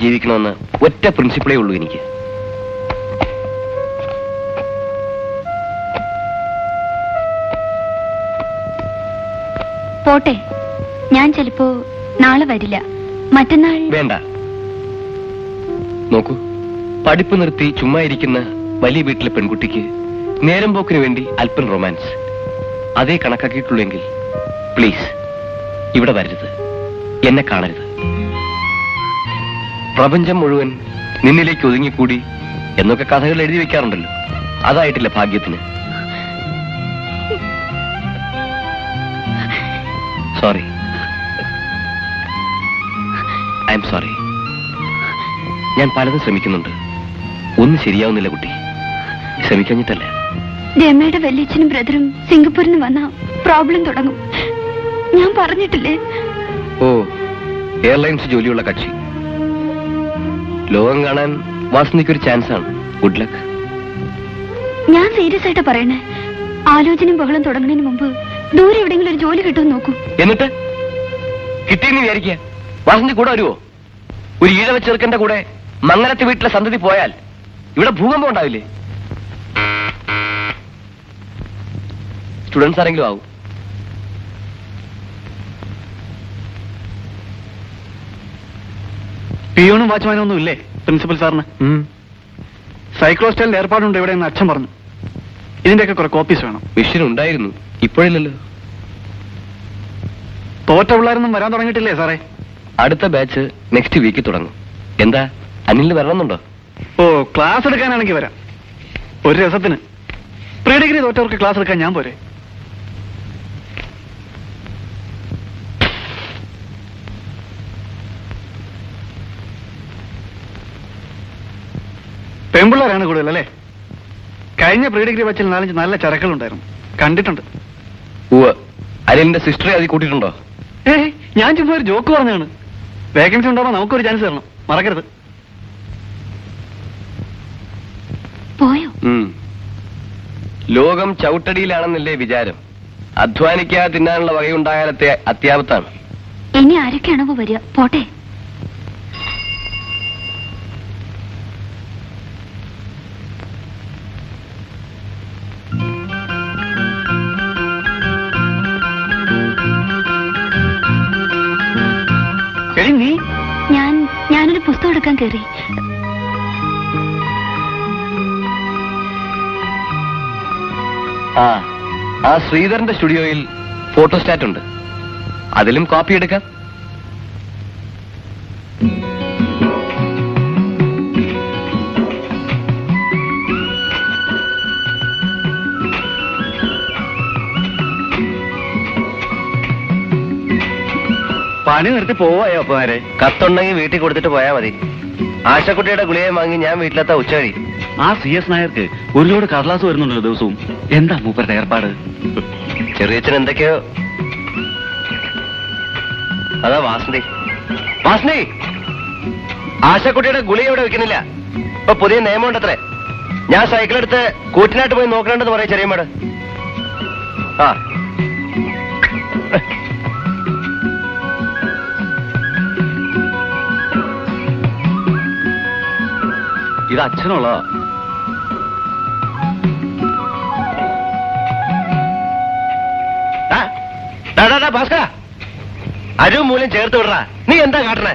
ജീവിക്കണമെന്ന് ഒറ്റ പ്രിൻസിപ്പിളേ ഉള്ളൂ എനിക്ക്. പോട്ടെ. ഞാൻ ചിലപ്പോ നാളെ വരില്ല. മറ്റന്നാൾ വേണ്ട. നോക്കൂ പഠിപ്പ് നിർത്തി ചുമ്മാ ഇരിക്കുന്ന വലിയ വീട്ടിലെ പെൺകുട്ടിക്ക് നേരം പോക്കിന് വേണ്ടി അല്പം റൊമാൻസ് അതേ കണക്കാക്കിയിട്ടുള്ളെങ്കിൽ പ്ലീസ് ഇവിടെ വരരുത്. എന്നെ കാണരുത്. പ്രപഞ്ചം മുഴുവൻ നിന്നിലേക്ക് ഒതുങ്ങിക്കൂടി എന്നൊക്കെ കഥകൾ എഴുതി വെക്കാറുണ്ടല്ലോ. അതായിട്ടില്ല ഭാഗ്യത്തിന്. സോറി ഐ എം സോറി ഞാൻ പലതും ശ്രമിക്കുന്നുണ്ട്. ഒന്നും ശരിയാവുന്നില്ല കുട്ടി. ശ്രമിക്കഞ്ഞിട്ടല്ല. രമയുടെ വല്യച്ഛനും ബ്രദറും സിംഗപ്പൂരിൽ നിന്ന് വന്ന പ്രോബ്ലം തുടങ്ങും. ഞാൻ പറഞ്ഞിട്ടില്ലേ? ഓ എയർലൈൻസ് ജോലിയുള്ള കക്ഷി. ലോകം കാണാൻ ഒരു ചാൻസ് ആണ് ഗുഡ് ലക്ക് ഞാൻ സീരിയസ് ആയിട്ട് പറയണേ. ആലോചനയും ബഹളം തുടങ്ങുന്നതിന് മുമ്പ് ദൂരെ എവിടെയെങ്കിലും ഒരു ജോലി കിട്ടുമെന്ന് നോക്കൂ. എന്നിട്ട്? കിട്ടിയെന്ന് വിചാരിക്കുക. വാസന്തി കൂടെ വരുവോ? ഒരു ഈഴവ ചെറുക്കന്റെ കൂടെ മംഗലത്തെ വീട്ടിലെ സന്തതി പോയാൽ ഇവിടെ ഭൂകമ്പം ഉണ്ടാവില്ലേ? സ്റ്റുഡൻസ് ആരെങ്കിലും ആവും. പിയോണും വാച്ച്മാനും ഒന്നും ഇല്ലേ പ്രിൻസിപ്പൽ സാറിന്? സൈക്ലോസ്റ്റലിന്റെ ഏർപ്പാടുണ്ട് ഇവിടെ എന്ന് അച്ഛൻ പറഞ്ഞു. ഇതിന്റെയൊക്കെ കുറെ കോപ്പീസ് വേണം. മിഷൻ ഉണ്ടായിരുന്നു ഇപ്പോഴില്ലല്ലോ. തോറ്റ പിള്ളേരൊന്നും വരാൻ തുടങ്ങിയിട്ടില്ലേ സാറേ? അടുത്ത ബാച്ച് നെക്സ്റ്റ് വീക്ക് തുടങ്ങും. എന്താ അനിൽ വരണമെന്നുണ്ടോ? ഓ ക്ലാസ് എടുക്കാനാണെങ്കിൽ വരാം. ഒരു രസത്തിന്. പ്രീ ഡിഗ്രി തോറ്റവർക്ക് ക്ലാസ് എടുക്കാൻ ഞാൻ പോരെ? പെൺപിള്ളേരാണ് കൂടുതൽ അല്ലേ? കഴിഞ്ഞ പ്രീ ഡിഗ്രി ബച്ചിൽ നാലഞ്ച് നല്ല ചരക്കുകളുണ്ടായിരുന്നു. കണ്ടിട്ടുണ്ട്. ഉവ് അരലിന്റെ സിസ്റ്ററെ അതിൽ കൂട്ടിയിട്ടുണ്ടോ? ഏയ് ഞാൻ ചുമ്മാ ഒരു ജോക്ക് പറഞ്ഞാണ് വേക്കൻസി ഉണ്ടാവുമ്പോൾ നമുക്കൊരു ചാൻസ് തരണം. മറക്കരുത്. പോയോ? ഉം. ലോകം ചവിട്ടടിയിലാണെന്നല്ലേ വിചാരം. അധ്വാനിക്കാതെ തിന്നാനുള്ള വകയുണ്ടായാലത്തെ അത്യാപത്താണ്. ഇനി ആരൊക്കെയാണോ വരിക? പോട്ടെ. എടുക്കാൻ കയറി. ആ ആ ശ്രീധരന്റെ സ്റ്റുഡിയോയിൽ ഫോട്ടോസ്റ്റാറ്റ് ഉണ്ട്. അതിലും കോപ്പി എടുക്കാം. പണി നിർത്തി പോവായോ അപ്പമാരെ. കത്തുണ്ടെങ്കിൽ വീട്ടിൽ കൊടുത്തിട്ട് പോയാ മതി. ആശക്കുട്ടിയുടെ ഗുളിയെ വാങ്ങി ഞാൻ വീട്ടിലെത്താ ഉച്ചകഴി ആ സി എസ് നായർക്ക് ഒരു ലോഡ് കടലാസ് വരുന്നുണ്ടല്ലോ ദിവസവും. എന്താ മൂപ്പരുടെ ഏർപ്പാട്? ചെറിയച്ഛൻ എന്തൊക്കെയോ? അതാ വാസന്തി. വാസന്തി! ആശക്കുട്ടിയുടെ ഗുളിക ഇവിടെ വെക്കുന്നില്ല. ഇപ്പൊ പുതിയ നിയമം ഉണ്ടത്രേ ഞാൻ സൈക്കിൾ എടുത്ത് കൂട്ടിനായിട്ട് പോയി നോക്കണ്ടെന്ന് പറയാം ചെറിയമ്മേട് ആ. ഇത് അച്ഛനുള്ളതാ ഭാസ്കര ഡാ, ഡാ, ഡാ, ഭാസ്കരാ. അരു മൂലം ചേർത്ത് വിടറ. നീ എന്താ കാട്ടണേ?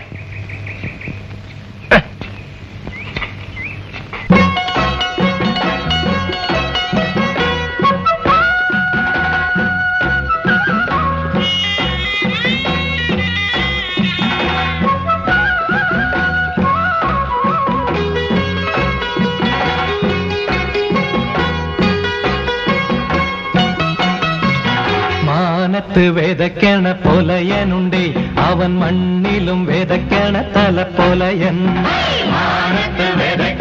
മാനത്ത് വേദക്കണ പൊലയനുണ്ടേ അവൻ മണ്ണിലും വേദക്കണ തല പൊലയൻ മാനത്ത് വേദക്കണ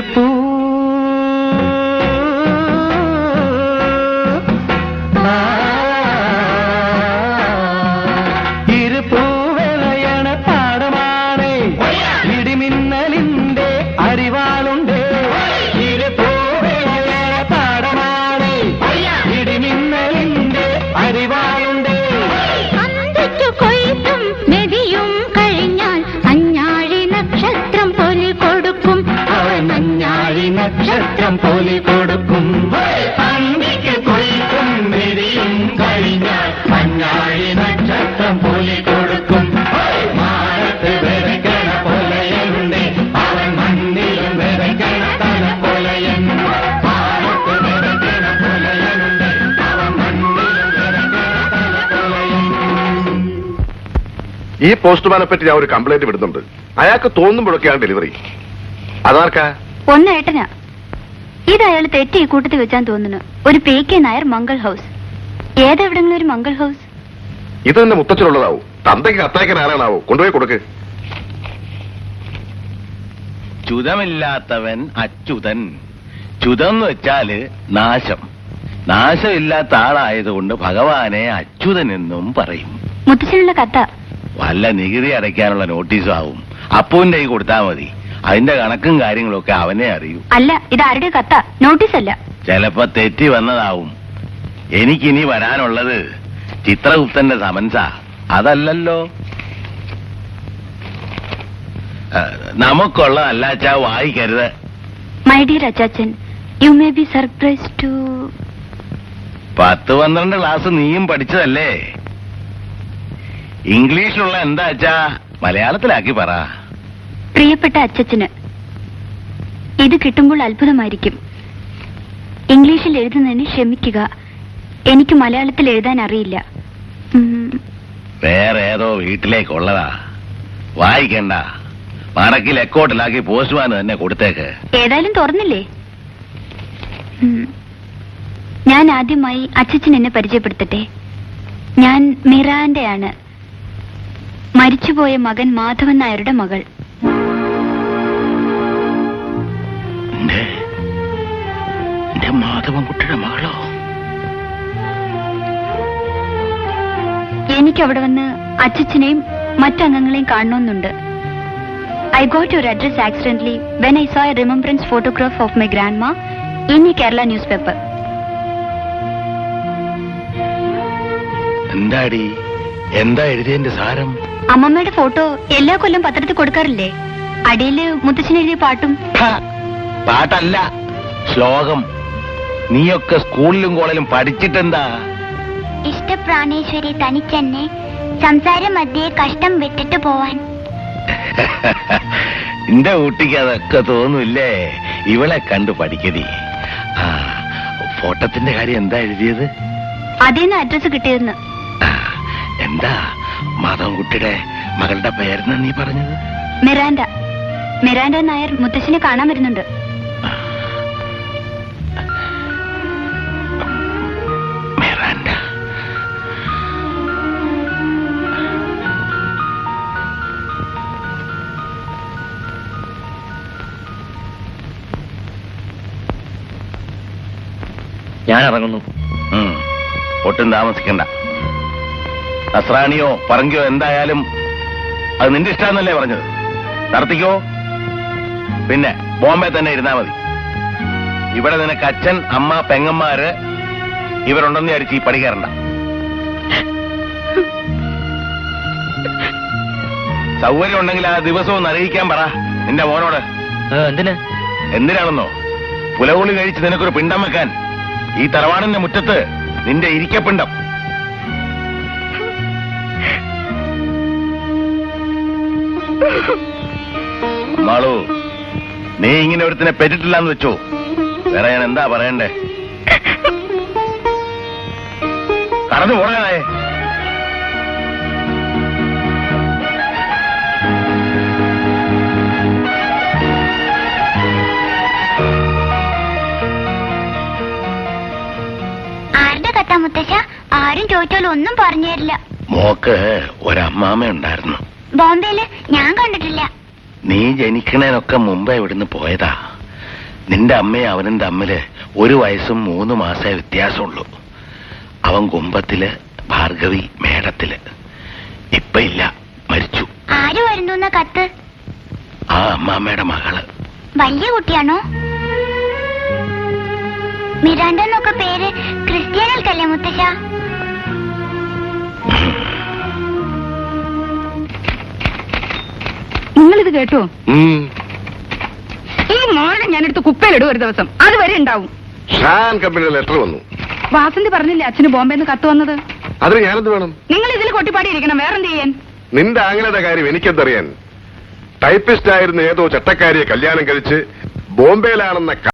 பருப்பு നക്ഷത്രം തോലി കൊടുക്കും. അന്തിക്ക് കൊയ്ത്തും മെരിയും കഴിഞ്ഞാൽ മഞ്ഞാഴി നക്ഷത്രം പോലെ കൊടുക്കും. മാനത്ത് വിതയ്ക്കണ കൊലയുണ്ട് അവൻ മണ്ണിലും തല മാനത്ത് അവൻ മണ്ണിലും തല ഈ പോസ്റ്റ്മാനെ പറ്റി ഞാൻ ഒരു കംപ്ലൈന്റ് വിടുന്നുണ്ട്. അയാൾക്ക് തോന്നുമ്പോഴൊക്കെയാണ് ഡെലിവറി അതാർക്കാ? ഒന്ന് ഏട്ടനാ ഇത് അയാൾ തെറ്റ് ഈ കൂട്ടത്തിൽ വെച്ചാൻ തോന്നുന്നു. ഒരു P K Nair Mangal house. ഏതെവിടെങ്കിലും ഒരു മംഗൾ ഹൗസ്? ഇത് തന്നെ മുത്തച്ഛനുള്ളതാവും. തന്തയ്ക്ക് കത്തയക്കാൻ ആരാണാവോ കൊണ്ടുപോയി കൊടുക്ക്. ചുതമില്ലാത്തവൻ അച്യുതൻ. ചുതം എന്ന് വെച്ചാൽ നാശം. നാശമില്ലാത്ത ആളായതുകൊണ്ട് ഭഗവാനെ അച്യുതൻ എന്നും പറയും. മുത്തച്ഛനുള്ള കത്ത. വല്ല നികുതി അടയ്ക്കാനുള്ള നോട്ടീസും ആവും. അപ്പുവിന്റെ കൈ കൊടുത്താൽ മതി. അതിന്റെ കണക്കും കാര്യങ്ങളൊക്കെ അവനെ അറിയൂ. അല്ല ഇത് ആരുടെ കത്ത? നോട്ടീസ് അല്ല. ചിലപ്പോ തെറ്റി വന്നതാവും. എനിക്കിനി വരാനുള്ളത് ചിത്രഗുപ്തന്റെ സമൻസാ. അതല്ലല്ലോ. നമുക്കുള്ളതല്ല അച്ഛാ വായിക്കരുത്. My dear Achachan you may be surprise to പത്ത് പന്ത്രണ്ട് ക്ലാസ് നീയും പഠിച്ചതല്ലേ? ഇംഗ്ലീഷിലുള്ള എന്താ അച്ഛാ മലയാളത്തിലാക്കി പറ. പ്രിയപ്പെട്ട അച്ചച്ചന് ഇത് കിട്ടുമ്പോൾ അത്ഭുതമായിരിക്കും. ഇംഗ്ലീഷിൽ എഴുതുന്നതിന് ക്ഷമിക്കുക. എനിക്ക് മലയാളത്തിൽ എഴുതാൻ അറിയില്ല. വേറെ ഏതോ വീട്ടിലേക്കുള്ളതാ. വായിക്കണ്ട. മടക്കിൽ എക്കോട്ടിലാക്കി പോസ്റ്റ്മാൻ തന്നെ കൊടുത്തേക്ക്. ഏതായാലും തുറന്നില്ലേ? ഞാൻ ആദ്യമായി അച്ചച്ചൻ എന്നെ പരിചയപ്പെടുത്തട്ടെ. ഞാൻ മിറാന്റെയാണ്. മരിച്ചുപോയ മകൻ മാധവൻ നായരുടെ മകൾ. എന്റെ മാധവൻകുട്ടിയുടെ മകളോ? എനിക്ക് അവിടെ വന്ന് അച്ഛനെയും മറ്റംഗങ്ങളെയും കാണണമെന്നുണ്ട്. I got your address accidentally when I saw a remembrance photograph of my grandma in ഈ കേരള ന്യൂസ് പേപ്പർ എന്താടി? എന്താ എഴുതിയതിന്റെ സാരം? അമ്മമ്മയുടെ ഫോട്ടോ എല്ലാ കൊല്ലം പത്രത്തിൽ കൊടുക്കാറില്ലേ? അടിയിൽ മുത്തച്ഛൻ എഴുതിയ പാട്ടും. പാട്ടല്ല ശ്ലോകം. നീയൊക്കെ സ്കൂളിലും കോളേജിലും പഠിച്ചിട്ടെന്താ? ഇഷ്ടപ്രാണേശ്വരി തനിച്ചെന്നെ സംസാര മധ്യേ കഷ്ടം വിട്ടിട്ട് പോവാൻ. എന്റെ കുട്ടിക്ക് അതൊക്കെ തോന്നില്ലേ? ഇവളെ കണ്ടു പഠിക്കതി ആ ഫോട്ടത്തിന്റെ കാര്യം എന്താ എഴുതിയത്? അതേന്ന് അഡ്രസ് കിട്ടിയിരുന്നു. എന്താ മാധവൻകുട്ടിയുടെ മകളുടെ പേരെന്ന് നീ പറഞ്ഞത്? മിറാൻഡ. മിറാൻഡ നായർ മുത്തശ്ശിനെ കാണാൻ വരുന്നുണ്ട്. ഞാൻ ഇറങ്ങുന്നു ഒട്ടും താമസിക്കണ്ട. നസ്രാണിയോ പറങ്കിയോ എന്തായാലും അത് നിന്റെ ഇഷ്ടമെന്നല്ലേ പറഞ്ഞത്? നടത്തിക്കോ. പിന്നെ ബോംബെ തന്നെ ഇരുന്നാ മതി. ഇവിടെ നിനക്ക് അച്ഛൻ അമ്മ പെങ്ങന്മാര് ഇവരുണ്ടെന്ന് വിചാരിച്ച് ഈ പടി കയറണ്ട. സൗകര്യം ഉണ്ടെങ്കിൽ ആ ദിവസവും അറിയിക്കാൻ പറ. നിന്റെ മോനോട്. എന്തിന്? എന്തിനാണെന്നോ? പുലകുളി കഴിച്ച് നിനക്കൊരു പിണ്ടം വെക്കാൻ. ഈ തറവാടിന്റെ മുറ്റത്ത് നിന്റെ ഇരിക്കപ്പിണ്ടം. മാളു നീ ഇങ്ങനെ ഒരുത്തിനെ പെറ്റിട്ടില്ലാന്ന് വെച്ചോ. വേറെ ഞാൻ എന്താ പറയണ്ടേ? കടന്നു പോകാനായേ ആരും ചോദിച്ചാലും ഒന്നും പറഞ്ഞു തരില്ല മോക്ക് ഒരമ്മാമ ഉണ്ടായിരുന്നു. ബോംബെയിൽ ഞാൻ കണ്ടിട്ടില്ല. നീ ജനിക്കണേനൊക്കെ മുമ്പേ ഇവിടുന്ന് പോയതാ. നിന്റെ അമ്മയും അവനും തമ്മിൽ ഒരു വയസ്സും മൂന്ന് മാസേ വ്യത്യാസമുള്ളൂ. അവൻ കുമ്പത്തിൽ ഭാർഗവി മേടത്തിൽ. ഇപ്പൊ ഇല്ല മരിച്ചു. ആര് വരുന്നു കത്ത്? ആ അമ്മാമ്മയുടെ മകൾ. വലിയ കുട്ടിയാണോ? മിരാണ്ട എന്നൊക്കെ പേര് ക്രിസ്ത്യാനികൾക്കല്ലേ മുത്തശ്ശ? നിങ്ങളിത് കേട്ടോ. ഈ മോനെ ഞാനെടുത്ത് കുപ്പയിലിടും ഒരു ദിവസം. അതുവരെ ഉണ്ടാവും. ഷാൻ കമ്പനിയുടെ ലെറ്റർ വന്നു. വാസന്തി പറഞ്ഞില്ലേ അച്ഛന് ബോംബെന്ന് കത്ത് വന്നത്? അതിന് ഞാനെന്ത് വേണം? നിങ്ങൾ ഇതിൽ കൊട്ടിപ്പാടിയിരിക്കണം. വേറെന്ത് ചെയ്യാൻ? നിന്റെ ആങ്ങളുടെ കാര്യം എനിക്കെന്തറിയാൻ? ടൈപ്പിസ്റ്റ് ആയിരുന്ന ഏതോ ചട്ടക്കാരിയെ കല്യാണം കഴിച്ച് ബോംബെയിലാണെന്ന